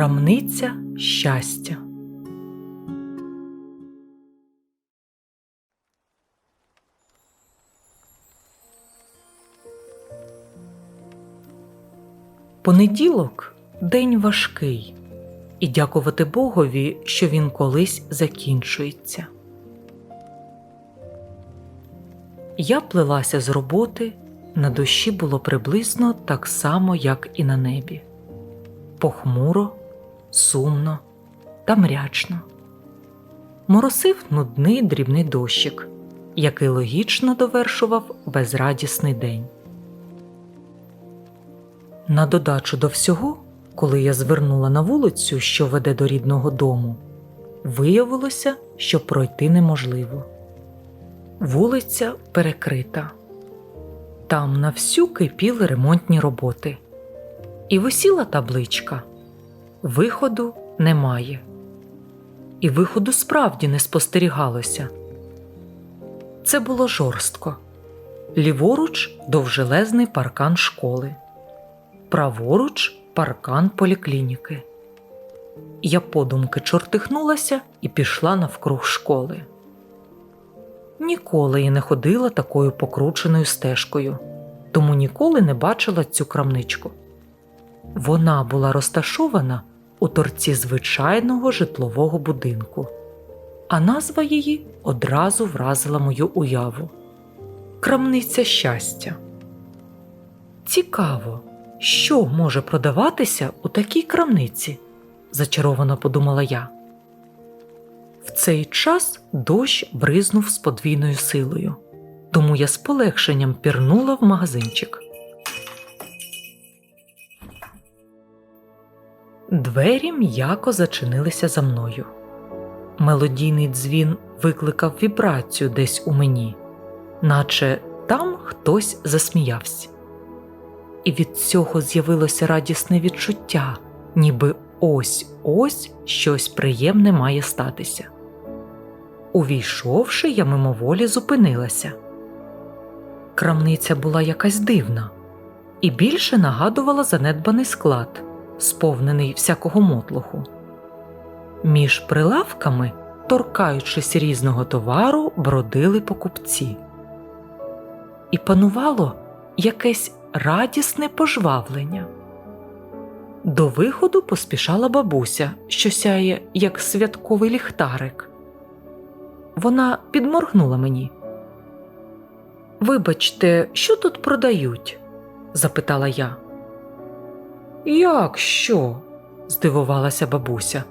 Крамниця щастя. Понеділок день важкий, і дякувати Богові, що він колись закінчується. Я плелася з роботи, на душі було приблизно так само, як і на небі похмуро, сумно та мрячно. Моросив нудний дрібний дощик, який логічно довершував безрадісний день. На додачу до всього, коли я звернула на вулицю, що веде до рідного дому, виявилося, що пройти неможливо. Вулиця перекрита. Там на всю кипіли ремонтні роботи. І висіла табличка Виходу немає. І виходу справді не спостерігалося. Це було жорстко. Ліворуч довжелезний паркан школи, праворуч паркан поліклініки. Я подумки чортихнулася і пішла навкруг школи. Ніколи я не ходила такою покрученою стежкою, тому ніколи не бачила цю крамничку. Вона була розташована у торці звичайного житлового будинку, а назва її одразу вразила мою уяву Крамниця щастя. Цікаво, що може продаватися у такій крамниці, зачаровано подумала я. В цей час дощ бризнув з подвійною силою, тому я з полегшенням пірнула в магазинчик. Двері м'яко зачинилися за мною. Мелодійний дзвін викликав вібрацію десь у мені, наче там хтось засміявся. І від цього з'явилося радісне відчуття, ніби ось ось щось приємне має статися. Увійшовши, я мимоволі зупинилася. Крамниця була якась дивна і більше нагадувала занедбаний склад сповнений всякого мотлуху. Між прилавками, торкаючись різного товару, бродили покупці, і панувало якесь радісне пожвавлення. До виходу поспішала бабуся, що сяє, як святковий ліхтарик. Вона підморгнула мені. Вибачте, що тут продають? запитала я. Як що? здивувалася бабуся.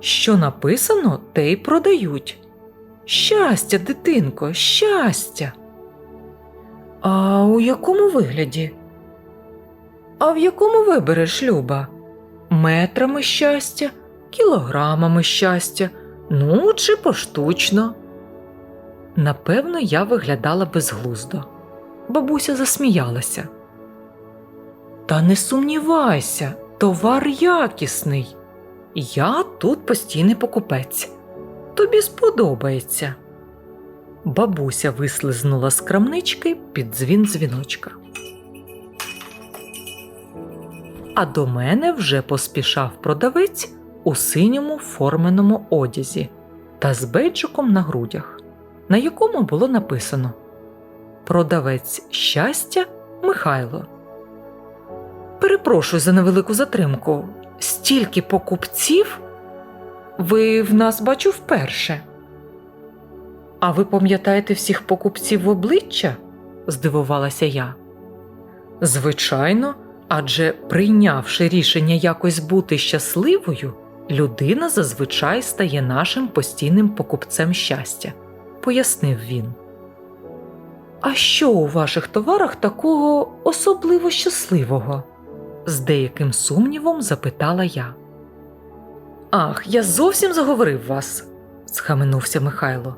Що написано, те й продають. Щастя, дитинко, щастя. А у якому вигляді? А в якому вибереш, Люба? Метрами щастя, кілограмами щастя, ну чи поштучно. Напевно, я виглядала безглуздо. Бабуся засміялася. Та не сумнівайся, товар якісний. Я тут постійний покупець. Тобі сподобається. Бабуся вислизнула з крамнички під дзвін дзвіночка. А до мене вже поспішав продавець у синьому форменому одязі та з бейджиком на грудях, на якому було написано Продавець щастя Михайло. Перепрошую за невелику затримку. Стільки покупців ви в нас бачу вперше. А ви пам'ятаєте всіх покупців в обличчя? здивувалася я. Звичайно, адже прийнявши рішення якось бути щасливою, людина зазвичай стає нашим постійним покупцем щастя, пояснив він. А що у ваших товарах такого особливо щасливого? З деяким сумнівом запитала я. Ах, я зовсім заговорив вас, схаменувся Михайло.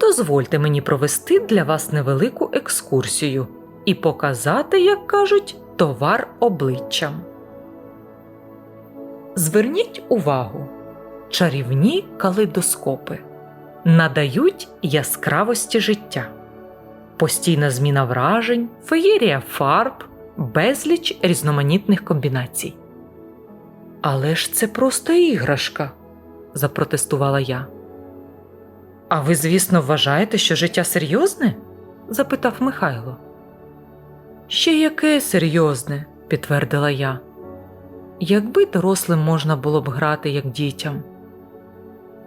Дозвольте мені провести для вас невелику екскурсію і показати, як кажуть, товар обличчям. Зверніть увагу, чарівні калейдоскопи надають яскравості життя, постійна зміна вражень, феєрія фарб безліч різноманітних комбінацій. Але ж це просто іграшка, запротестувала я. А ви, звісно, вважаєте, що життя серйозне? запитав Михайло. Ще яке серйозне, підтвердила я. Якби дорослим можна було б грати як дітям.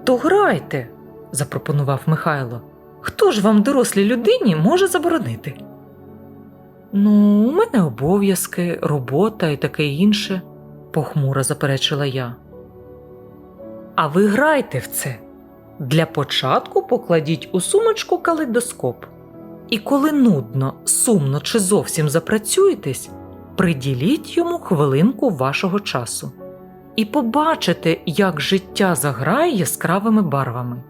То грайте, запропонував Михайло. Хто ж вам, дорослій людині, може заборонити? Ну, у мене обов'язки, робота і таке інше, похмуро заперечила я. А ви грайте в це. Для початку покладіть у сумочку калейдоскоп. І коли нудно, сумно чи зовсім запрацюєтесь, приділіть йому хвилинку вашого часу і побачите, як життя заграє яскравими барвами.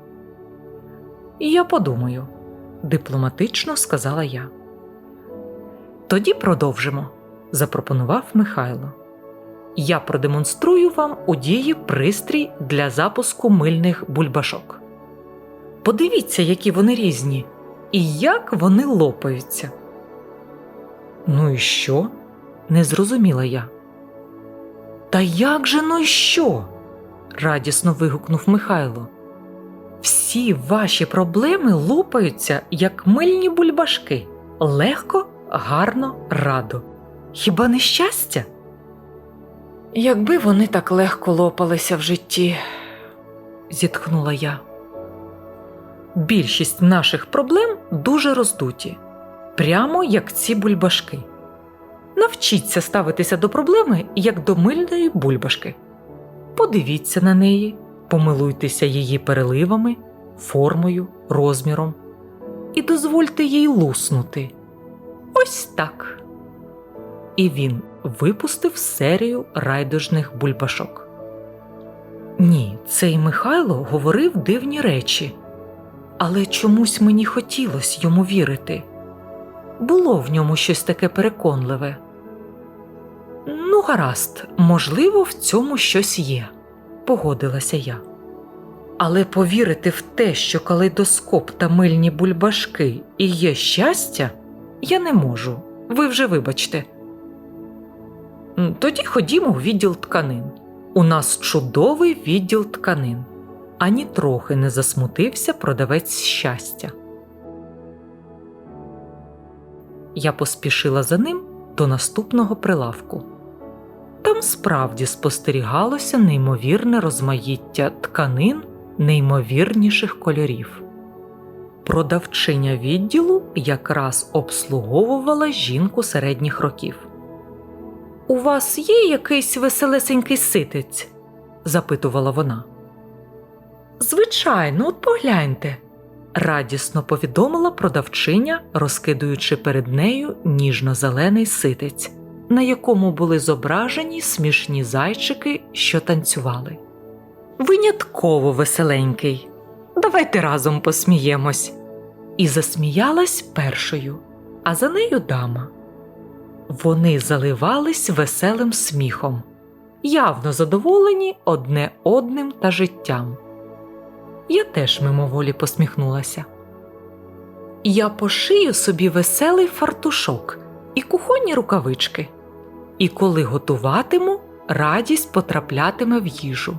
Я подумаю, дипломатично сказала я. Тоді продовжимо, запропонував Михайло. Я продемонструю вам у дії пристрій для запуску мильних бульбашок. Подивіться, які вони різні, і як вони лопаються. Ну і що? не зрозуміла я. Та як же ну і що? радісно вигукнув Михайло. Всі ваші проблеми лопаються, як мильні бульбашки, легко, гарно, радо. Хіба не щастя? Якби вони так легко лопалися в житті, зітхнула я. Більшість наших проблем дуже роздуті, прямо як ці бульбашки. Навчіться ставитися до проблеми як до мильної бульбашки. Подивіться на неї, помилуйтеся її переливами, формою, розміром і дозвольте їй луснути. Ось так. І він випустив серію райдужних бульбашок. Ні, цей Михайло говорив дивні речі, але чомусь мені хотілося йому вірити. Було в ньому щось таке переконливе. Ну, гаразд, можливо, в цьому щось є, погодилася я. Але повірити в те, що калейдоскоп та мильні бульбашки і є щастя, я не можу. Ви вже вибачте. Тоді ходімо у відділ тканин. У нас чудовий відділ тканин. Ані трохи не засмутився продавець щастя. Я поспішила за ним до наступного прилавку. Там справді спостерігалося неймовірне розмаїття тканин неймовірніших кольорів. Продавчиня відділу якраз обслуговувала жінку середніх років. У вас є якийсь веселесенький ситець? запитувала вона. Звичайно, от погляньте, радісно повідомила продавчиня, розкидуючи перед нею ніжно-зелений ситець, на якому були зображені смішні зайчики, що танцювали. Винятково веселенький. Давайте разом посміємось. І засміялась першою, а за нею дама. Вони заливались веселим сміхом, явно задоволені одне одним та життям. Я теж мимоволі посміхнулася. Я пошию собі веселий фартушок і кухонні рукавички, і коли готуватиму, радість потраплятиме в їжу,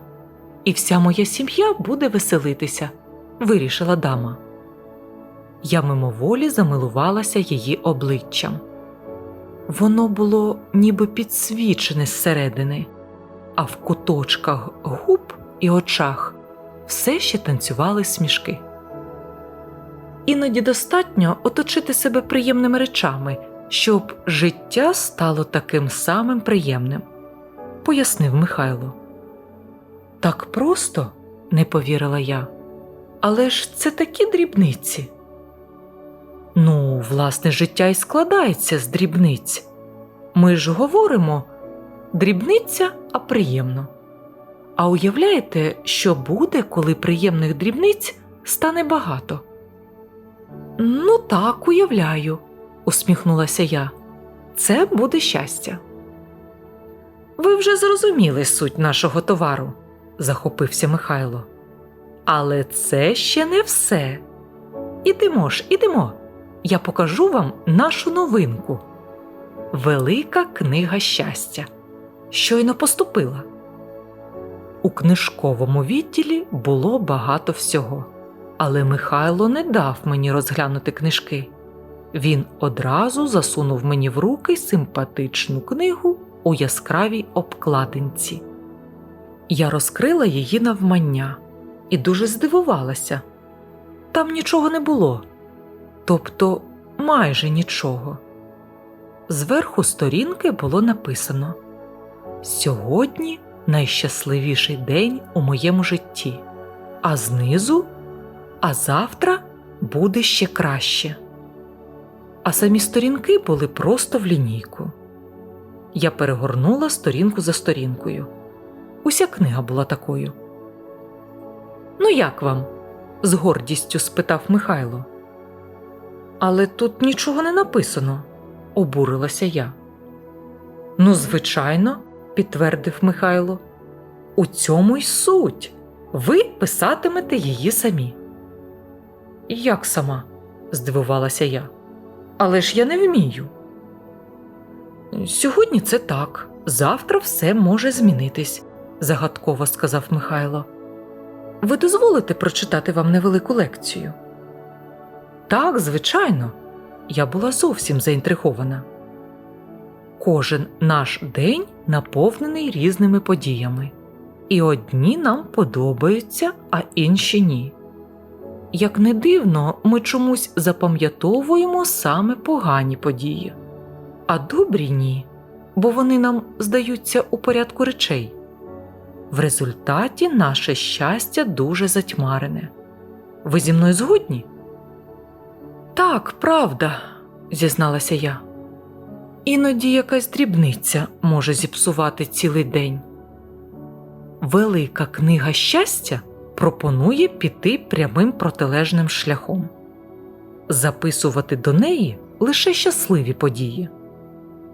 і вся моя сім'я буде веселитися, вирішила дама. Я мимоволі замилувалася її обличчям. Воно було ніби підсвічене зсередини, а в куточках губ і очах все ще танцювали смішки. Іноді достатньо оточити себе приємними речами, щоб життя стало таким самим приємним, пояснив Михайло. Так просто, не повірила я. Але ж це такі дрібниці. Ну, власне, життя і складається з дрібниць. Ми ж говоримо дрібниця, а приємно. А уявляєте, що буде, коли приємних дрібниць стане багато? Ну, так, уявляю, усміхнулася я. Це буде щастя. Ви вже зрозуміли суть нашого товару, захопився Михайло. Але це ще не все. Ідемо ж, ідемо. Я покажу вам нашу новинку. Велика книга щастя. Щойно поступила. У книжковому відділі було багато всього, але Михайло не дав мені розглянути книжки. Він одразу засунув мені в руки симпатичну книгу у яскравій обкладинці. Я розкрила її навмання і дуже здивувалася. Там нічого не було, тобто майже нічого. Зверху сторінки було написано Сьогодні найщасливіший день у моєму житті, а знизу, а завтра буде ще краще. А самі сторінки були просто в лінійку. Я перегорнула сторінку за сторінкою. Уся книга була такою. Ну, як вам? з гордістю спитав Михайло. Але тут нічого не написано, обурилася я. Ну, звичайно, підтвердив Михайло. У цьому й суть. Ви писатимете її самі. Як сама? здивувалася я. Але ж я не вмію. Сьогодні це так, завтра все може змінитись, загадково сказав Михайло. Ви дозволите прочитати вам невелику лекцію? Так, звичайно, я була зовсім заінтригована. Кожен наш день наповнений різними подіями, і одні нам подобаються, а інші ні. Як не дивно, ми чомусь запам'ятовуємо саме погані події, а добрі ні, бо вони нам здаються у порядку речей. В результаті наше щастя дуже затьмарене. Ви зі мною згодні? Так, правда, зізналася я. Іноді якась дрібниця може зіпсувати цілий день. Велика книга щастя пропонує піти прямим протилежним шляхом, записувати до неї лише щасливі події,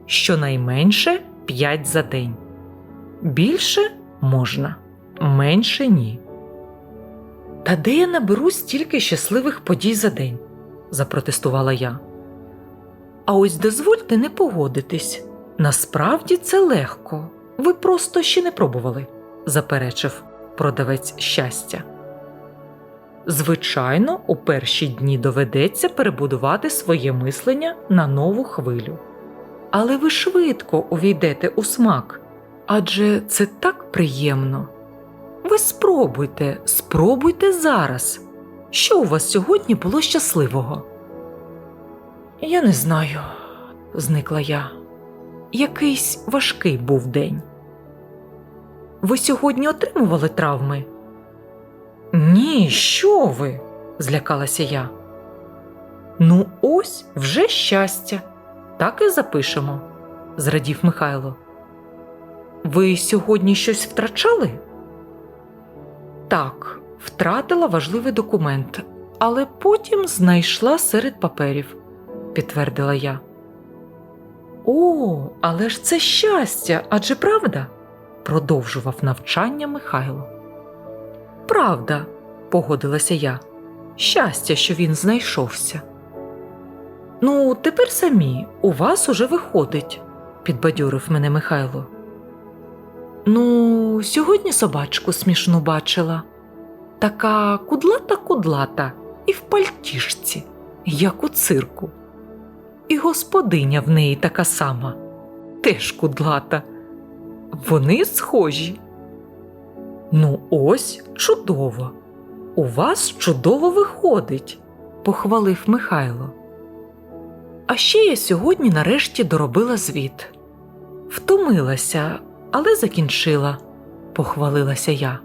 щонайменше 5 за день. Більше можна, менше ні. Та де я наберу стільки щасливих подій за день? запротестувала я. А ось дозвольте не погодитись. Насправді це легко. Ви просто ще не пробували, заперечив продавець щастя. Звичайно, у перші дні доведеться перебудувати своє мислення на нову хвилю. Але ви швидко увійдете у смак, адже це так приємно. Ви спробуйте, спробуйте зараз. Що у вас сьогодні було щасливого? Я не знаю, зникла я. Якийсь важкий був день. Ви сьогодні отримували травми? Ні, що ви? злякалася я. Ну, ось вже щастя. Так і запишемо, зрадів Михайло. Ви сьогодні щось втрачали? Так, втратила важливий документ, але потім знайшла серед паперів, підтвердила я. О, але ж це щастя, адже правда? продовжував навчання Михайло. Правда, погодилася я. Щастя, що він знайшовся. Ну, тепер самі у вас уже виходить, підбадьорив мене Михайло. Ну, сьогодні собачку смішну бачила. Така кудлата кудлата і в пальтішці, як у цирку. І господиня в неї така сама, теж кудлата. Вони схожі. Ну, ось чудово. У вас чудово виходить, похвалив Михайло. А ще я сьогодні нарешті доробила звіт. Втомилася, але закінчила, похвалилася я.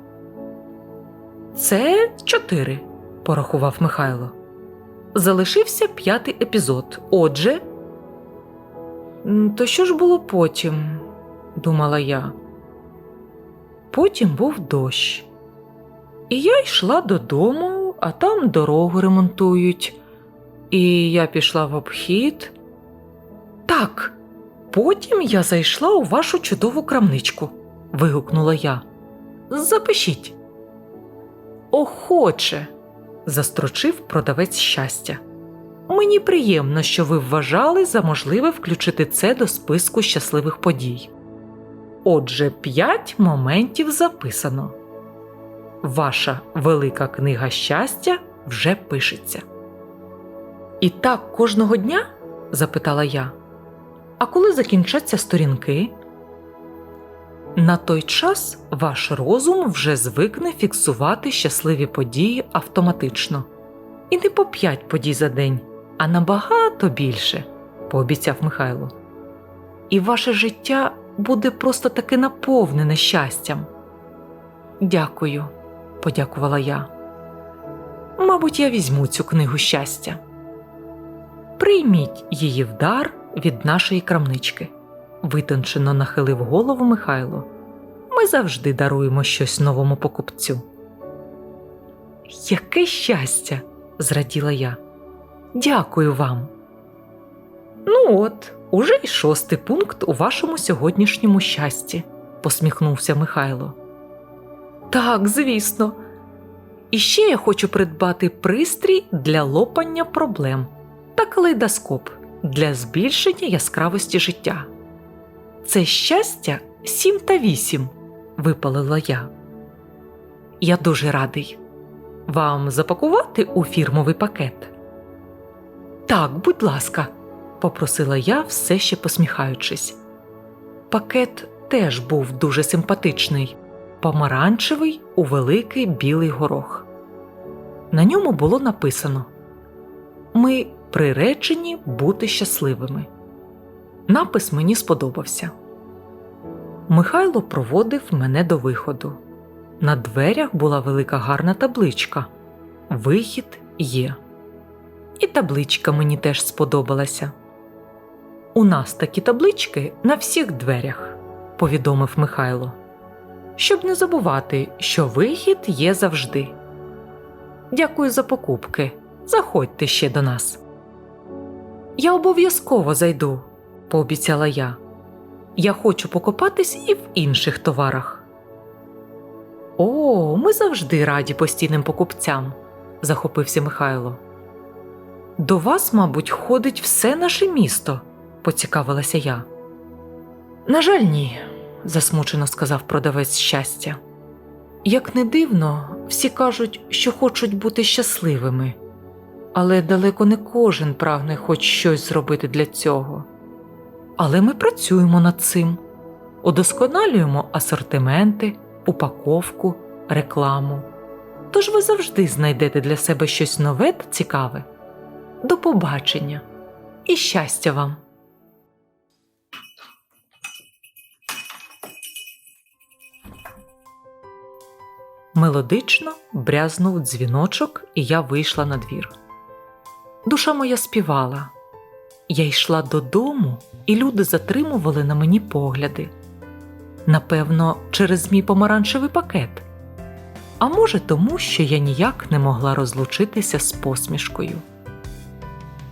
Це чотири, порахував Михайло. Залишився п'ятий епізод. Отже, то що ж було потім? думала я. Потім був дощ. І я йшла додому, а там дорогу ремонтують. І я пішла в обхід. Так, потім я зайшла у вашу чудову крамничку, вигукнула я. Запишіть. Охоче, застрочив продавець щастя. Мені приємно, що ви вважали за можливе включити це до списку щасливих подій. Отже, п'ять моментів записано. ваша велика книга щастя вже пишеться. І так кожного дня? запитала я. А коли закінчаться сторінки? На той час ваш розум вже звикне фіксувати щасливі події автоматично. І не по п'ять подій за день, а набагато більше, пообіцяв Михайло. І ваше життя буде просто таки наповнене щастям. Дякую, подякувала я. Мабуть, я візьму цю книгу щастя. Прийміть її в дар від нашої крамнички, витончено нахилив голову Михайло. Ми завжди даруємо щось новому покупцю. Яке щастя! зраділа я. Дякую вам. Ну от, уже й шостий пункт у вашому сьогоднішньому щасті, посміхнувся Михайло. Так, звісно. І ще я хочу придбати пристрій для лопання проблем та калейдоскоп для збільшення яскравості життя. Це щастя сім та вісім, випалила я. Я дуже радий. Вам запакувати у фірмовий пакет? Так, будь ласка, попросила я, все ще посміхаючись. Пакет теж був дуже симпатичний, помаранчевий у великий білий горох. На ньому було написано Ми приречені бути щасливими. Напис мені сподобався. Михайло проводив мене до виходу. На дверях була велика гарна табличка Вихід є. І табличка мені теж сподобалася. У нас такі таблички на всіх дверях, повідомив Михайло, щоб не забувати, що вихід є завжди. Дякую за покупки. Заходьте ще до нас. Я обов'язково зайду, пообіцяла я. Я хочу покопатись і в інших товарах. О, ми завжди раді постійним покупцям, захопився Михайло. До вас, мабуть, ходить все наше місто, поцікавилася я. На жаль, ні, засмучено сказав продавець щастя. Як не дивно, всі кажуть, що хочуть бути щасливими, але далеко не кожен прагне хоч щось зробити для цього. Але ми працюємо над цим, удосконалюємо асортименти, упаковку, рекламу. Тож ви завжди знайдете для себе щось нове та цікаве. До побачення і щастя вам! Мелодично брязнув дзвіночок, і я вийшла на двір. Душа моя співала. Я йшла додому, і люди затримували на мені погляди. Напевно, через мій помаранчевий пакет. А може, тому, що я ніяк не могла розлучитися з посмішкою.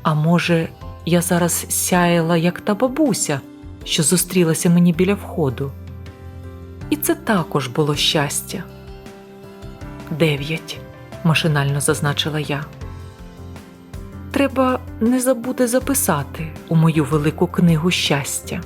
А може, я зараз сяяла, як та бабуся, що зустрілася мені біля входу. І це також було щастя. Дев'ять, машинально зазначила я. Треба не забути записати у мою велику книгу щастя.